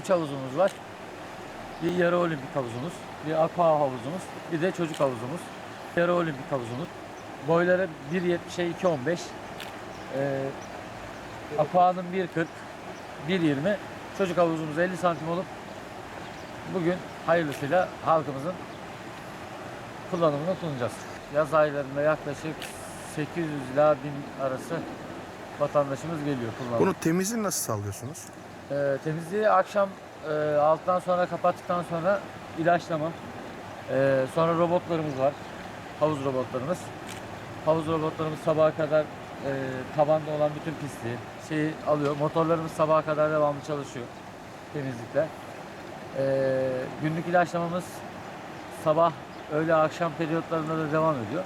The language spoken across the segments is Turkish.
3 havuzumuz var. Bir yarı olimpik havuzumuz, bir aqua havuzumuz, bir de çocuk havuzumuz. Yarı olimpik havuzumuz. Boyları 1.70'e 2.15. Ee, aqua'nın 1.40, 1.20. Çocuk havuzumuz 50 santim olup bugün hayırlısıyla halkımızın kullanımına sunacağız. Yaz aylarında yaklaşık 800 ila 1000 arası vatandaşımız geliyor kullanmaya. Bunu temizliğini nasıl sağlıyorsunuz? Ee, temizliği akşam e, alttan sonra kapattıktan sonra ilaçlama. Ee, sonra robotlarımız var. Havuz robotlarımız. Havuz robotlarımız sabaha kadar e, tabanda olan bütün pisliği şeyi alıyor. Motorlarımız sabaha kadar devamlı çalışıyor temizlikle. Ee, günlük ilaçlamamız sabah, öğle, akşam periyotlarında da devam ediyor.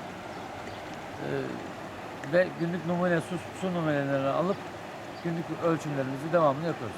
Ee, ve günlük numune, su, su numunelerini alıp günlük ölçümlerimizi devamlı yapıyoruz.